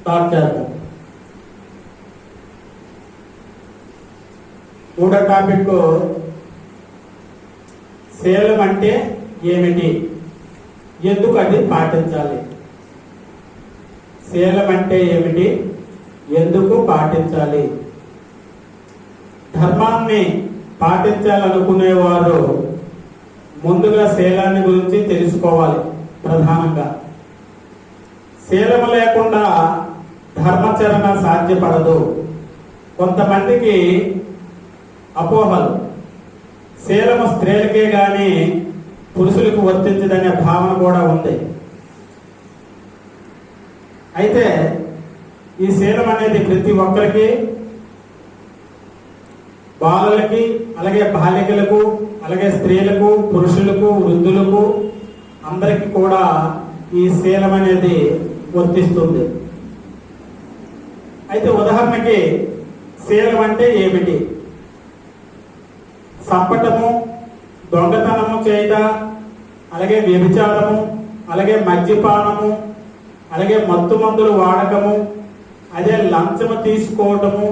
Start చేద్దాం. మూడో topic శీలం అంటే ఏమిటి? ఎందుకు అది పాటించాలి? శీలం అంటే ఏమిటి? ఎందుకు పాటించాలి? ధర్మాన్ని పాటించాలనుకునేవారు ముందుగా శీలాన్ని గురించి తెలుసుకోవాలి ప్రధానంగా. శీలము లేకుండా ధర్మచరణ సాధ్యపడదు. కొంతమందికి అపోహలు. శీలము స్త్రీలకే గాని పురుషులకు వర్తించదనే భావన కూడా ఉంది. అయితే ఈ శీలం అనేది ప్రతి ఒక్కరికి బాలులకి అలాగే బాలికలకు అలాగే స్త్రీలకు పురుషులకు వృద్ధులకు అందరికీ కూడా ఈ శీలం అనేది వర్తిస్తుంది. అయితే ఉదాహరణకి శీలం అంటే ఏమిటి? సంపటము దొంగతనము చేయట అలాగే వ్యభిచారము అలాగే మద్యపానము అలాగే మత్తు మందులు వాడకము అదే లంచము తీసుకోవటము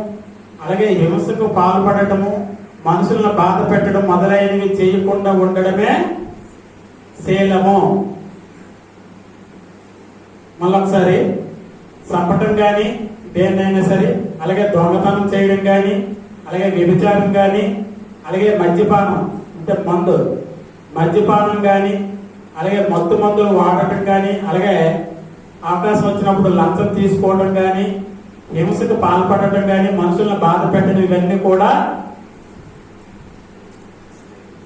అలాగే హింసకు పాల్పడటము మనుషులను బాధ పెట్టడం మొదలైనవి చేయకుండా ఉండడమే శీలము మళ్ళొకసారి చంపటం కానీ దేన్నైనా సరే అలాగే దొంగతనం చేయడం కానీ అలాగే వ్యభిచారం కానీ అలాగే మద్యపానం అంటే మందు మద్యపానం కానీ అలాగే మత్తు మందులు వాడటం కానీ అలాగే అవకాశం వచ్చినప్పుడు లంచం తీసుకోవడం కానీ హింసకు పాల్పడటం కానీ మనుషులను బాధ పెట్టడం ఇవన్నీ కూడా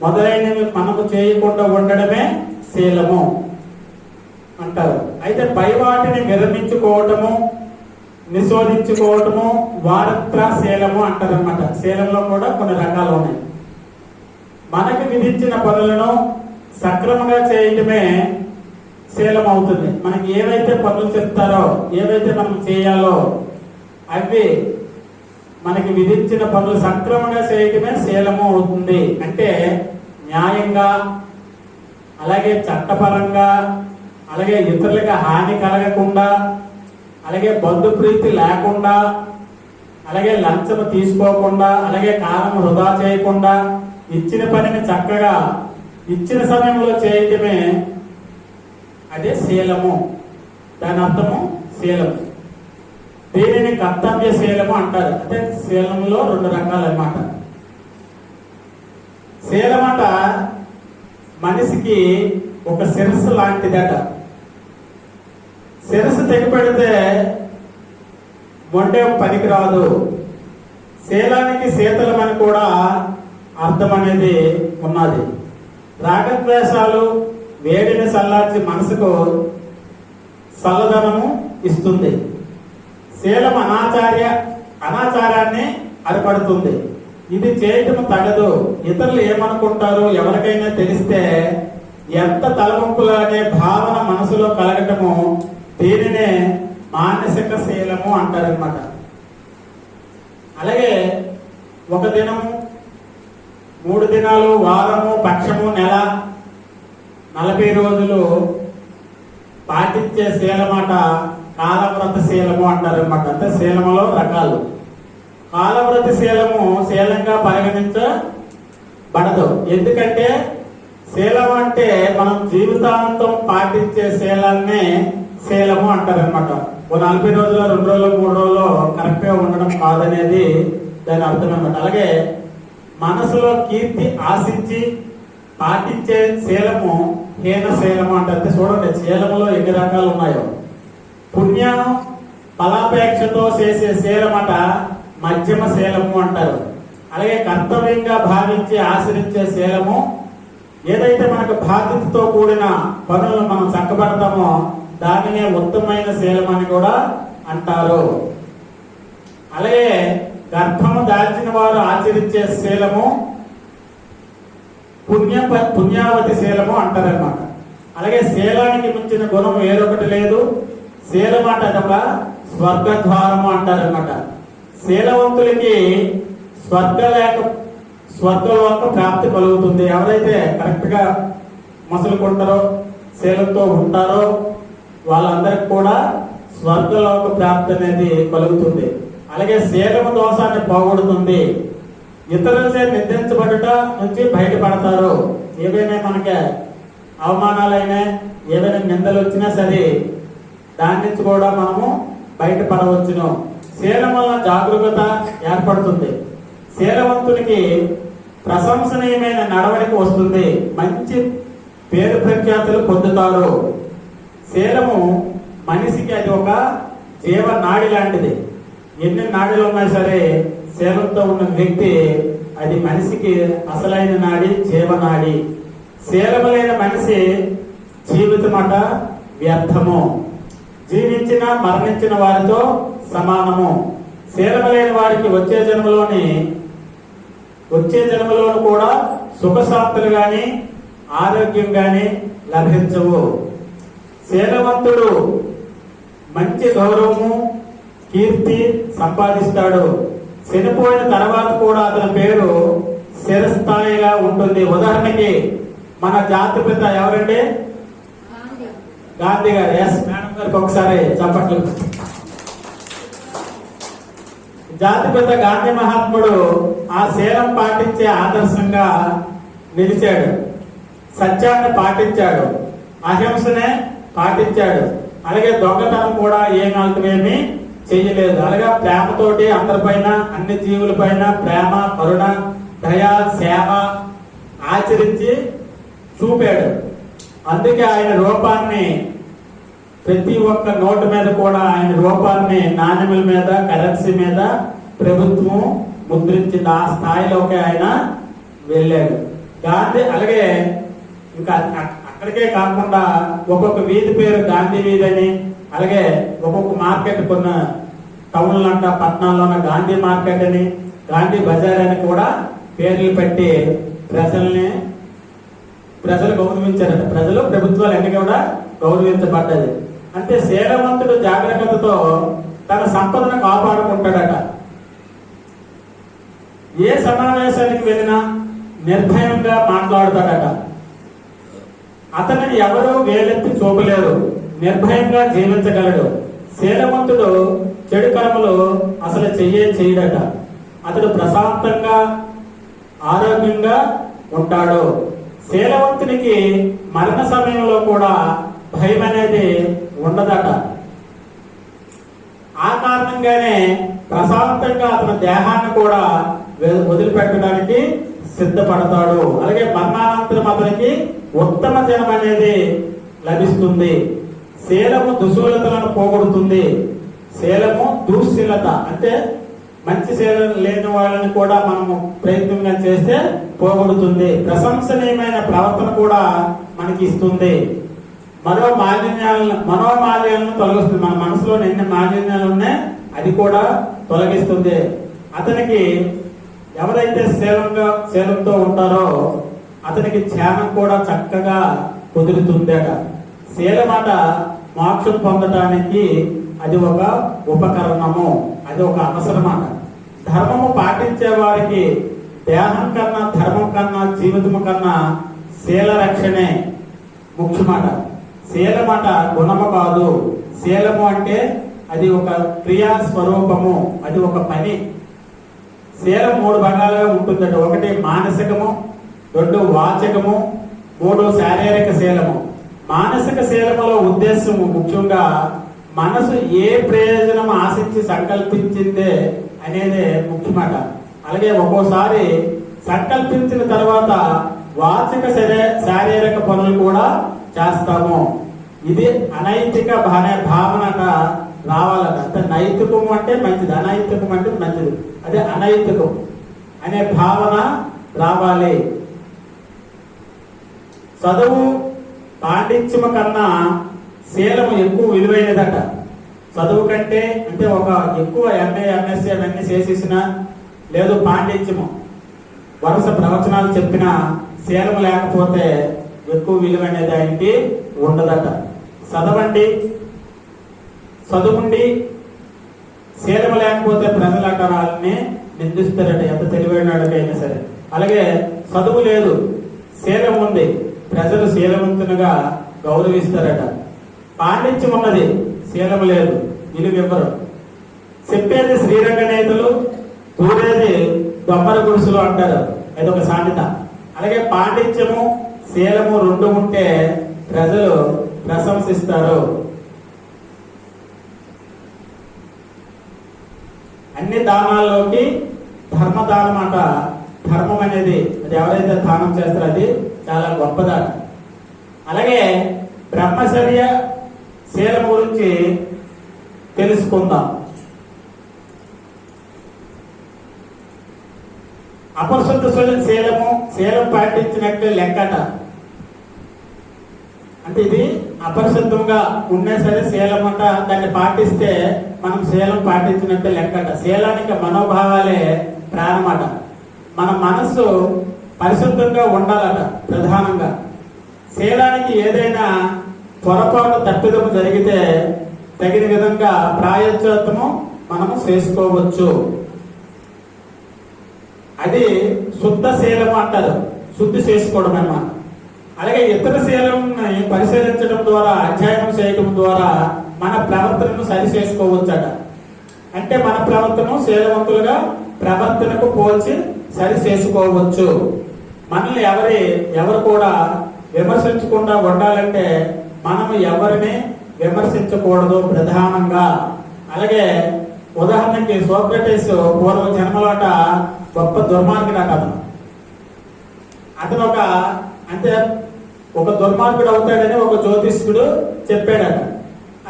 మొదలైనవి మనకు చేయకుండా ఉండడమే శీలము అంటారు. అయితే పై వాటిని విరమించుకోవటము నిశోధించుకోవటము వారత్ర శీలము అంటారనమాట శీలంలో కూడా కొన్ని రకాలు ఉన్నాయి. మనకు విధించిన పనులను సక్రమంగా చేయటమే శీలం అవుతుంది. మనకి ఏవైతే పనులు చెప్తారో ఏవైతే మనం చేయాలో అవి మనకి విధించిన పనులు సక్రమంగా చేయటమే శీలము అవుతుంది. అంటే న్యాయంగా అలాగే చట్టపరంగా అలాగే ఇతరులకు హాని కలగకుండా అలాగే బంధుప్రీతి లేకుండా అలాగే లంచం తీసుకోకుండా అలాగే కాలం వృధా చేయకుండా ఇచ్చిన పనిని చక్కగా ఇచ్చిన సమయంలో చేయటమే అదే శీలము. దాని అర్థము శీలము. దీనిని కర్తవ్య శీలము అంటారు. అంటే శీలంలో రెండు రకాలు అన్నమాట. శీలమట మనిషికి ఒక శిరస్సు లాంటిదట. శిరస్సు తెగిపెడితే మొండే పనికి రాదు. శీలానికి శీతలమని కూడా అర్థం అనేది ఉన్నది. రాగద్వేషాలు వేడిని చల్లార్చి మనసుకు చల్లదనము ఇస్తుంది. శీలం అనాచార్య అనాచారాన్ని అరిపడుతుంది ఇది చేయటం తగదు. ఇతరులు ఏమనుకుంటారు ఎవరికైనా తెలిస్తే ఎంత తలవంపులు అనే భావన మనసులో కలగటము దీనినే మానసిక శీలము అంటారనమాట అలాగే ఒక దినము మూడు దినాలు వారము పక్షము నెల నలభై రోజులు పాటించే శీలమాట కాలవ్రత శీలము అంటారనమాట అంటే శీలములో రకాలు. కాలవ్రత శీలము శీలంగా పరిగణించబడదు ఎందుకంటే శీలం అంటే మనం జీవితాంతం పాటించే శీలాన్నే శీలము అంటారనమాట ఓ నలభై రోజుల్లో రెండు రోజులు మూడు రోజుల్లో కరెక్ట్గా ఉండడం కాదనేది దాని అర్థం అనమాట అలాగే మనసులో కీర్తి ఆశించి పాటించే శీలము హీన శీలము అంటే చూడండి శీలములో ఎన్ని రకాలు ఉన్నాయో. పుణ్యం ఫలాపేక్షతో చేసే శీలమట మధ్యమ శీలము అంటారు. అలాగే కర్తవ్యంగా భావించి ఆశ్రయించే శీలము ఏదైతే మనకు బాధ్యతతో కూడిన పనులను మనం చక్కబడతామో దానినే ఉత్తమమైన శీలం అని కూడా అంటారు. అలాగే గర్భము దాల్చిన వారు ఆచరించే శీలము పుణ్య పుణ్యావతి శీలము అంటారనమాట అలాగే శీలానికి మించిన గుణం వేరొకటి లేదు. శీలం అంటే అదొక స్వర్గద్వారము అంటారనమాట శీలవంతులకి స్వర్గ లేక స్వర్గలోక ప్రాప్తి కలుగుతుంది. ఎవరైతే కరెక్ట్గా మసులుకుంటారో శీలంతో ఉంటారో వాళ్ళందరికి కూడా స్వర్గలోక ప్రాప్తి అనేది కలుగుతుంది. అలాగే శీలము దోషాన్ని పోగొడుతుంది. ఇతరులచే నిందించబడుట నుంచి బయటపడతారు. ఏవైనా మనకి అవమానాలైనా ఏవైనా నిందలు వచ్చినా సరే దాని నుంచి కూడా మనము బయటపడవచ్చును. శీలం వల్ల జాగరూకత ఏర్పడుతుంది. శీలవంతునికి ప్రశంసనీయమైన నడవడిక వస్తుంది. మంచి పేరు ప్రఖ్యాతులు పొందుతారు. శీలము మనిషికి అది ఒక జీవ నాడి లాంటిది. ఎన్ని నాడులు ఉన్నా సరే శీలంతో ఉన్న వ్యక్తి అది మనిషికి అసలైన నాడి జీవనాడి శీలము లేని మనిషి జీవితమట వ్యర్థము. జీవించిన మరణించిన వారితో సమానము. శీలము లేని వారికి వచ్చే జన్మలోని వచ్చే జన్మలోను కూడా సుఖశాంతులు గాని ఆరోగ్యం గాని లభించవు. శీలవంతుడు మంచి గౌరవము కీర్తి సంపాదిస్తాడు. చనిపోయిన తర్వాత కూడా అతని పేరు శిరస్థాయిగా ఉంటుంది. ఉదాహరణకి మన జాతిపిత ఎవరండి? గాంధీ. గారు. ఎస్ మేడం గారికి ఒకసారి చప్పట్లు. జాతిపిత గాంధీ మహాత్ముడు ఆ శీలం పాటించే ఆదర్శంగా నిలిచాడు. సత్యాన్ని పాటించాడు. అహింసనే పాటించాడు. అలాగే దొంగతనం కూడా ఏ నాలుగునేమి చేయలేదు. అలాగే ప్రేమతోటి అందరిపైన అన్ని జీవులపైన ప్రేమ కరుణ దయ సేవ ఆచరించి చూపాడు. అందుకే ఆయన రూపాన్ని ప్రతి ఒక్క నోటు మీద కూడా ఆయన రూపాన్ని నాణ్యముల మీద కరెన్సీ మీద ప్రభుత్వం ముద్రించింది. ఆ స్థాయిలోకి ఆయన వెళ్ళాడు. గాంధీ అలాగే ఇంకా అక్కడికే కాకుండా ఒక్కొక్క వీధి పేరు గాంధీ వీధి అని అలాగే ఒక్కొక్క మార్కెట్ కొన్న అంట పట్టణాల్లో ఉన్న గాంధీ మార్కెట్ అని గాంధీ బజార్ అని కూడా పేర్లు పెట్టి ప్రజల్ని ప్రజలు గౌరవించారట. ప్రజలు ప్రభుత్వాలు అన్ని కూడా గౌరవించబడ్డది అంటే శీలవంతుడు జాగ్రత్తతో తన సంపదను కాపాడుకుంటాడట. ఏ సమావేశానికి వెళ్ళినా నిర్భయంగా మాట్లాడతాడట. అతనిని ఎవరూ వేలెత్తి చూపలేరు నిర్భయంగా జీవించగలడు. శీలవంతుడు చెడు కర్మలు అసలు చెయ్యే చేయడట అతడు ప్రశాంతంగా ఆరోగ్యంగా ఉంటాడు. శీలవంతునికి మరణ సమయంలో కూడా భయం అనేది ఉండదట. ఆ కారణంగానే ప్రశాంతంగా అతని దేహాన్ని కూడా వదిలిపెట్టడానికి సిద్ధపడతాడు. అలాగే మరణానంతరం అతనికి ఉత్తమ జనం అనేది లభిస్తుంది. శీలము దుశూలతలను పోగొడుతుంది. శీలము దుశ్శీలత. అంటే మంచి శీలం లేని వాళ్ళని కూడా మనము ప్రయత్నంగా చేస్తే పోగొడుతుంది. ప్రశంసనీయమైన ప్రవర్తన కూడా మనకి ఇస్తుంది. మనో మాలిన్యాలను మనోమాలిన్యాలను తొలగిస్తుంది. మన మనసులో ఎన్ని మాలిన్యాలు ఉన్నాయి అది కూడా తొలగిస్తుంది. అతనికి ఎవరైతే శీలంగా శీలంతో ఉంటారో అతనికి ధ్యానం కూడా చక్కగా కుదురుతుందట. శీలమాట మోక్షం పొందడానికి అది ఒక ఉపకరణము అది ఒక అవసరమాట. ధర్మము పాటించే వారికి దేహం కన్నా ధర్మం కన్నా జీవితం కన్నా శీల రక్షణే ముఖ్యమాట. శీలమాట గుణము కాదు. శీలము అంటే అది ఒక క్రియా స్వరూపము అది ఒక పని. శీలం మూడు భాగాలుగా ఉంటుందట. ఒకటి మానసికము రెండు వాచకము మూడు శారీరక శీలము మానసిక శీలములో ఉద్దేశం ముఖ్యంగా మనసు ఏ ప్రయోజనం ఆశించి సంకల్పించిందే అనేది ముఖ్యమాట. అలాగే ఒక్కోసారి సంకల్పించిన తర్వాత వాచిక శరీ- శారీరక పనులు కూడా చేస్తాము. ఇది అనైతిక భానే రావాలని అంటే నైతికం అంటే మంచిది అనైతికం అంటే మంచిది. అదే అనైతికం అనే భావన రావాలి. చదువు పాండిత్యము కన్నా శీలము ఎక్కువ విలువైనదట. చదువు కంటే అంటే ఒక ఎక్కువ ఎంఏ ఎంఎస్సీ అవన్నీ చేసేసిన లేదు పాండిత్యము. వరుస ప్రవచనాలు చెప్పిన శీలము లేకపోతే ఎక్కువ విలువ అనేది ఆయనకి ఉండదట. చదవండి. చదువుండి శీలం లేకపోతే ప్రజల వాళ్ళని నిందిస్తారట ఎంత తెలివైన వాళ్ళకైనా సరే. అలాగే చదువు లేదు శీలం ఉంది. ప్రజలు శీలవంతునిగా గౌరవిస్తారట. పాండిత్యం ఉన్నది శీలం లేదు విలువివ్వరు. చెప్పేది శ్రీరంగ నేతలు తూరేది దొమ్మర గురుసులు అంటారు. అది ఒక సామెత. అలాగే పాండిత్యము శీలము రెండు ఉంటే ప్రజలు ప్రశంసిస్తారు. అన్ని దానాల్లోకి ధర్మదానం అంట. ధర్మం అనేది అది ఎవరైతే దానం చేస్తారో అది చాలా గొప్పదానం. అలాగే బ్రహ్మచర్య శీలం గురించి తెలుసుకుందాం. అపరిశుద్ధ శీలము శీలం పాటించినట్టు లెక్కట. అంటే ఇది అపరిశుద్ధంగా ఉన్నా సరే శీలం అంట దాన్ని పాటిస్తే మనం శీలం పాటించినట్టే లెక్కట శీలానికి మనోభావాలే ప్రాణమట. మన మనస్సు పరిశుద్ధంగా ఉండాలట ప్రధానంగా. శీలానికి ఏదైనా పొరపాటు తప్పిదము జరిగితే తగిన విధంగా ప్రాయశ్చిత్తము మనము చేసుకోవచ్చు. అది శుద్ధ శీలము అంటారు. శుద్ధి చేసుకోవడం అన్నమాట పరిశీలించడం ద్వారా అధ్యయనం చేయడం ద్వారా మన ప్రవర్తనను సరి చేసుకోవచ్చట. అంటే మన ప్రవర్తన శీలవంతులుగా ప్రవర్తనకు పోల్చి సరి చేసుకోవచ్చు. మనల్ని ఎవరి ఎవరు కూడా విమర్శించకుండా ఉండాలంటే మనం ఎవరిని విమర్శించకూడదు ప్రధానంగా. అలాగే ఉదాహరణకి సోక్రటీస్ పూర్వ జన్మలోట గొప్ప దుర్మార్గుడు అతను అతను ఒక అంటే ఒక దుర్మార్గుడు అవుతాడని ఒక జ్యోతిష్కుడు చెప్పాడట.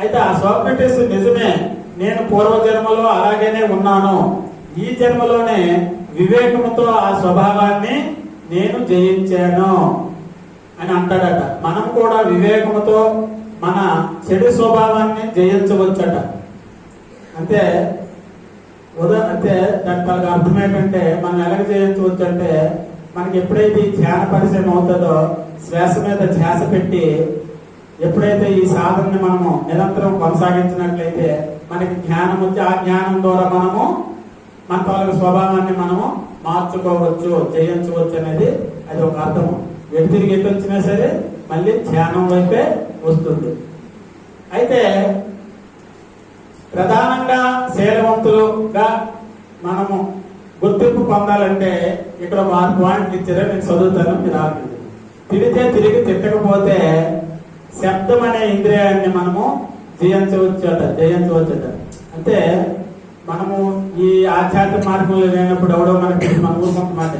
అయితే ఆ సోక్రటిస్ నిజమే నేను పూర్వ జన్మలో అలాగనే ఉన్నాను. ఈ జన్మలోనే వివేకముతో ఆ స్వభావాన్ని నేను జయించాను అని అంటాడట. మనం కూడా వివేకముతో మన చెడు స్వభావాన్ని జయించవచ్చట. అంటే ఉదా అంటే దాని అర్థం ఏంటంటే మనం ఎలాగ జయించవచ్చు అంటే మనకి ఎప్పుడైతే ఈ ధ్యాన పరిచయం అవుతుందో శ్వాస మీద ధ్యాస పెట్టి ఎప్పుడైతే ఈ సాధనని మనము నిరంతరం కొనసాగించినట్లయితే మనకి జ్ఞానం వచ్చి ఆ జ్ఞానం ద్వారా మనము మన తాలూకు స్వభావాన్ని మనము మార్చుకోవచ్చు చేయించవచ్చు అనేది అది ఒక అర్థము ఎటు తిరిగి ఎటు వచ్చినా సరే మళ్ళీ ధ్యానం వైపే వస్తుంది. అయితే ప్రధానంగా శీలవంతులుగా మనము గుర్తింపు పొందాలంటే ఇక్కడ ఒక ఆరు పాయింట్లు ఇచ్చారో నేను చదువుతాను మీరు ఆగండి. తిరిగితే తిరిగి తిట్టకపోతే శబ్దం అనే ఇంద్రియాన్ని మనము జయించవచ్చట జయించవచ్చట. అంటే మనము ఈ ఆధ్యాత్మిక మార్గంలో లేనప్పుడు ఎవడో మనకి మన ఊరుకుంట మాట.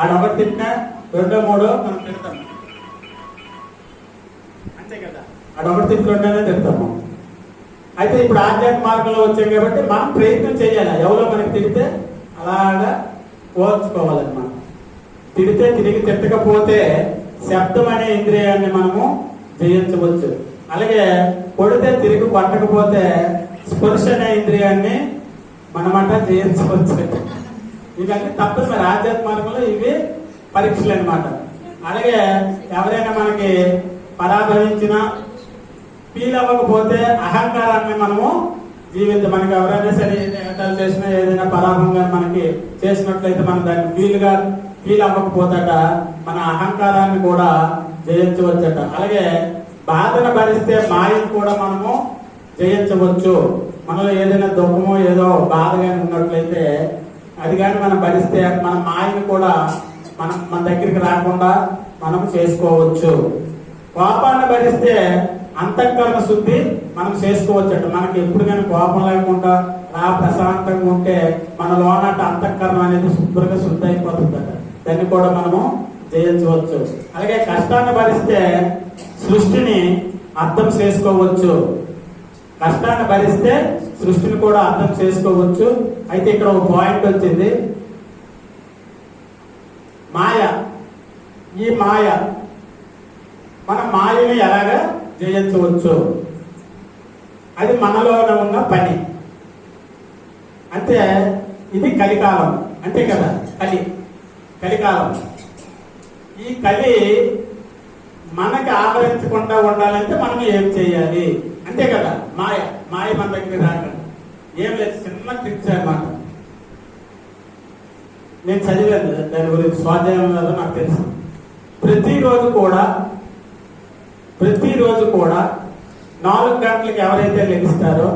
ఆడొకటి తిట్టినా రెండో మూడో మనం తిడతాం. అంతే కదా? ఆడెవరు తిట్టి రెండోనే తిడతాము. అయితే ఇప్పుడు ఆధ్యాత్మిక మార్గంలో వచ్చాం కాబట్టి మనం ప్రయత్నం చేయాలి. ఎవరో మనకి తిడితే అలాగా ఓర్చుకోవాలన్నమాట తిడితే తిరిగి తిట్టకపోతే శబ్దం అనే ఇంద్రియాన్ని మనము జయించవచ్చు. అలాగే కొడితే తిరిగి పట్టకపోతే స్పర్శ అనే ఇంద్రియాన్ని మనమంట జయించవచ్చు. ఇవన్నీ తప్పదు మరి. ఆధ్యాత్మిక మార్గంలో ఇవి పరీక్షలు అన్నమాట అలాగే ఎవరైనా మనకి పరాభవించినా ఫీల్ అవ్వకపోతే అహంకారాన్ని మనము జీవిత మనకి ఎవరైనా సరే ఏదైనా చేసినా ఏదైనా పరాభంగా మనకి చేసినట్లయితే మనం దాన్ని ఫీల్గా ఫీల్ అవ్వకపోతట మన అహంకారాన్ని కూడా జయించవచ్చట. అలాగే బాధను భరిస్తే మాయను కూడా మనము జయించవచ్చు. మనలో ఏదైనా దుఃఖమో ఏదో బాధ కానీ ఉన్నట్లయితే అది కానీ మనం భరిస్తే మన మాయను కూడా మనం మన దగ్గరికి రాకుండా మనం చేసుకోవచ్చు. కోపాన్ని భరిస్తే అంతఃకరణ శుద్ధి మనం చేసుకోవచ్చట. మనకి ఎప్పుడు కానీ కోపం లేకుండా రా ప్రశాంతంగా ఉంటే మన లోనట అంతఃకరణ అనేది శుభ్రంగా శుద్ధి అయిపోతుందట దాన్ని కూడా మనము జయించవచ్చు. అలాగే కష్టాన్ని భరిస్తే సృష్టిని అర్థం చేసుకోవచ్చు. కష్టాన్ని భరిస్తే సృష్టిని కూడా అర్థం చేసుకోవచ్చు. అయితే ఇక్కడ ఒక పాయింట్ వచ్చింది. మాయ. ఈ మాయ. మన మాయని ఎలాగా జయించవచ్చు. అది మనలోనే ఉన్న పని. అంటే ఇది కలికాలం. అంతే కదా కలి. కలికాలం. ఈ కలి మనకి ఆవరించకుండా ఉండాలంటే మనం ఏం చేయాలి? అంతే కదా మాయ. మాయ మన దగ్గర రాకండి ఏం లేదు చిన్న ట్రిక్స్ అన్నమాట నేను చదివాను దాని గురించి స్వాధ్యాయం వల్ల నాకు తెలుసు. ప్రతిరోజు కూడా ప్రతిరోజు కూడా నాలుగు గంటలకు ఎవరైతే లెగిస్తారో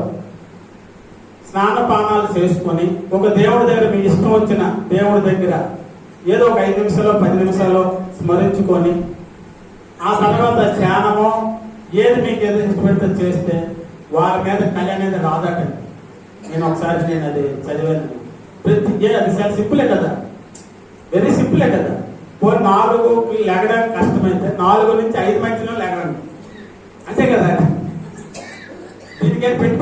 స్నానపానాలు చేసుకొని ఒక దేవుడి దగ్గర మీ ఇష్టం వచ్చిన దేవుడి దగ్గర ఏదో ఒక ఐదు నిమిషాలు పది నిమిషాలు స్మరించుకొని ఆ తర్వాత ధ్యానమో ఏది మీకు ఏదో ఇష్టపడితే చేస్తే వారి మీద కళ అనేది రాదటండి నేను ఒకసారి నేను అది చదివాను. ప్రతి అది చాలా సింపులే కదా. వెరీ సింపులే కదా. పోనీ నాలుగు లెగడానికి కష్టమైతే నాలుగు నుంచి ఐదు మధ్యలో లెగడం అంతే కదా? దీనికి పెట్టి